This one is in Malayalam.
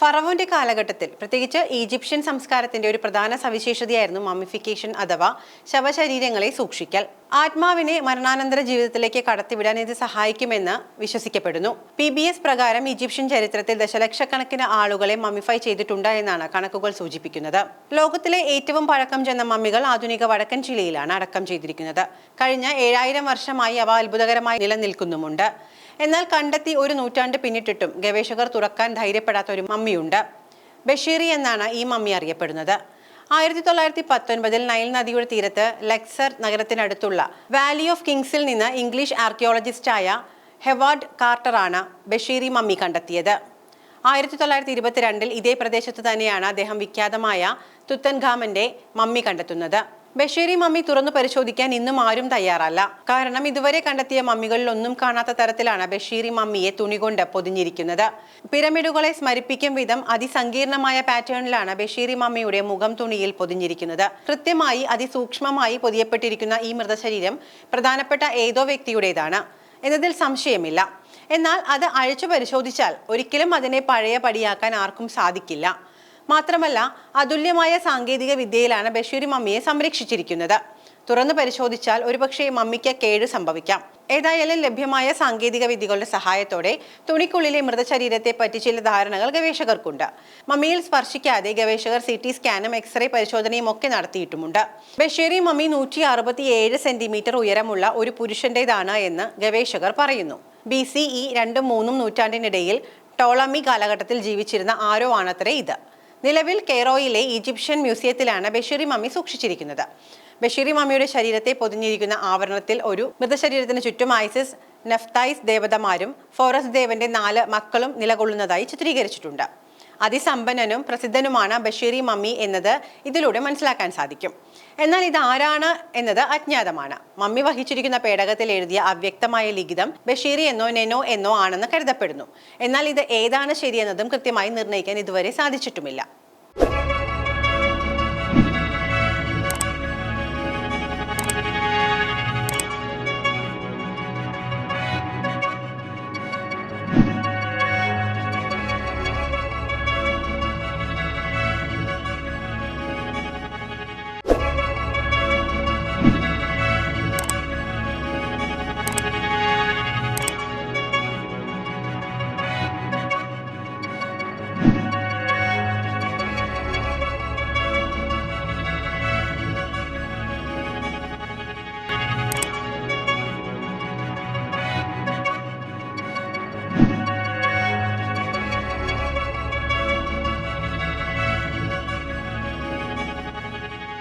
ഫറവോന്റെ കാലഘട്ടത്തിൽ പ്രത്യേകിച്ച് ഈജിപ്ഷ്യൻ സംസ്കാരത്തിന്റെ ഒരു പ്രധാന സവിശേഷതയായിരുന്നു മമ്മിഫിക്കേഷൻ അഥവാ ശവശരീരങ്ങളെ സൂക്ഷിക്കൽ. ആത്മാവിനെ മരണാനന്തര ജീവിതത്തിലേക്ക് കടത്തിവിടാൻ ഇത് സഹായിക്കുമെന്ന് വിശ്വസിക്കപ്പെടുന്നു. പി ബി എസ് പ്രകാരം ഈജിപ്ഷ്യൻ ചരിത്രത്തിൽ ദശലക്ഷക്കണക്കിന് ആളുകളെ മമ്മിഫൈ ചെയ്തിട്ടുണ്ട് എന്നാണ് കണക്കുകൾ സൂചിപ്പിക്കുന്നത്. ലോകത്തിലെ ഏറ്റവും പഴക്കം ചെന്ന മമ്മികൾ ആധുനിക വടക്കൻ ചിലിയിലാണ് അടക്കം ചെയ്തിരിക്കുന്നത്. കഴിഞ്ഞ ഏഴായിരം വർഷമായി അവ അത്ഭുതകരമായി നിലനിൽക്കുന്നുമുണ്ട്. എന്നാൽ കണ്ടെത്തി ഒരു നൂറ്റാണ്ട് പിന്നിട്ടിട്ടും ഗവേഷകർ തുറക്കാൻ ധൈര്യപ്പെടാത്ത ഒരു മമ്മിയുണ്ട്. ബഷീറി എന്നാണ് ഈ മമ്മി അറിയപ്പെടുന്നത്. ആയിരത്തി തൊള്ളായിരത്തി പത്തൊൻപതിൽ നൈൽ നദിയുടെ തീരത്ത് ലെക്സർ നഗരത്തിനടുത്തുള്ള വാലി ഓഫ് കിങ്സിൽ നിന്ന് ഇംഗ്ലീഷ് ആർക്കിയോളജിസ്റ്റായ ഹെവാർഡ് കാർട്ടറാണ് ബഷീറി മമ്മി കണ്ടെത്തിയത്. ആയിരത്തി തൊള്ളായിരത്തി ഇരുപത്തിരണ്ടിൽ ഇതേ പ്രദേശത്ത് തന്നെയാണ് അദ്ദേഹം വിഖ്യാതമായ തുത്തൻഖാമന്റെ മമ്മി കണ്ടെത്തുന്നത്. ബഷീറി മമ്മി തുറന്നു പരിശോധിക്കാൻ ഇന്നും ആരും തയ്യാറല്ല. കാരണം ഇതുവരെ കണ്ടെത്തിയ മമ്മികളിൽ ഒന്നും കാണാത്ത തരത്തിലാണ് ബഷീറി മമ്മിയെ തുണികൊണ്ട് പൊതിഞ്ഞിരിക്കുന്നത്. പിരമിഡുകളെ സ്മരിപ്പിക്കും വിധം അതിസങ്കീർണമായ പാറ്റേണിലാണ് ബഷീറി മമ്മിയുടെ മുഖം തുണിയിൽ പൊതിഞ്ഞിരിക്കുന്നത്. കൃത്യമായി അതിസൂക്ഷ്മമായി പൊതിയപ്പെട്ടിരിക്കുന്ന ഈ മൃതശരീരം പ്രധാനപ്പെട്ട ഏതോ വ്യക്തിയുടേതാണ് എന്നതിൽ സംശയമില്ല. എന്നാൽ അത് അഴിച്ചു പരിശോധിച്ചാൽ ഒരിക്കലും അതിനെ പഴയ പടിയാക്കാൻ ആർക്കും സാധിക്കില്ല. മാത്രമല്ല അതുല്യമായ സാങ്കേതിക വിദ്യയിലാണ് ബഷീർ മമ്മിയെ സംരക്ഷിച്ചിരിക്കുന്നത്. തുറന്നു പരിശോധിച്ചാൽ ഒരുപക്ഷെ മമ്മിക്ക് കേട് സംഭവിക്കാം. ഏതായാലും ലഭ്യമായ സാങ്കേതിക വിദ്യകളുടെ സഹായത്തോടെ തുണിക്കുള്ളിലെ മൃതശരീരത്തെ പറ്റി ചില ധാരണകൾ ഗവേഷകർക്കുണ്ട്. മമ്മിയിൽ സ്പർശിക്കാതെ ഗവേഷകർ സി ടി സ്കാനും എക്സ്റേ പരിശോധനയും ഒക്കെ നടത്തിയിട്ടുമുണ്ട്. ബഷീറി മമ്മി നൂറ്റി അറുപത്തി ഏഴ് സെന്റിമീറ്റർ ഉയരമുള്ള ഒരു പുരുഷന്റേതാണ് എന്ന് ഗവേഷകർ പറയുന്നു. ബി സി ഇ രണ്ടും മൂന്നും നൂറ്റാണ്ടിനിടയിൽ ടോളമി കാലഘട്ടത്തിൽ ജീവിച്ചിരുന്ന ആരോ ആണത്രേ ഇത്. നിലവിൽ കെയ്റോയിലെ ഈജിപ്ഷ്യൻ മ്യൂസിയത്തിലാണ് ബഷീറി മമ്മി സൂക്ഷിച്ചിരിക്കുന്നത്. ബഷീറി മമ്മിയുടെ ശരീരത്തെ പൊതിഞ്ഞിരിക്കുന്ന ആവരണത്തിൽ ഒരു മൃതശരീരത്തിന് ചുറ്റും ഐസിസ് നെഫ്തൈസ് ദേവതമാരും ഫോറസ് ദേവന്റെ നാല് മക്കളും നിലകൊള്ളുന്നതായി ചിത്രീകരിച്ചിട്ടുണ്ട്. അതിസമ്പന്നനും പ്രസിദ്ധനുമാണ് ബഷീറി മമ്മി എന്നത് ഇതിലൂടെ മനസ്സിലാക്കാൻ സാധിക്കും. എന്നാൽ ഇത് ആരാണ് എന്നത് അജ്ഞാതമാണ്. മമ്മി വഹിച്ചിരിക്കുന്ന പേടകത്തിൽ എഴുതിയ അവ്യക്തമായ ലിഖിതം ബഷീറി എന്നോ നെനോ എന്നോ ആണെന്ന് കരുതപ്പെടുന്നു. എന്നാൽ ഇത് ഏതാണ് ശരിയെന്നതും കൃത്യമായി നിർണയിക്കാൻ ഇതുവരെ സാധിച്ചിട്ടുമില്ല.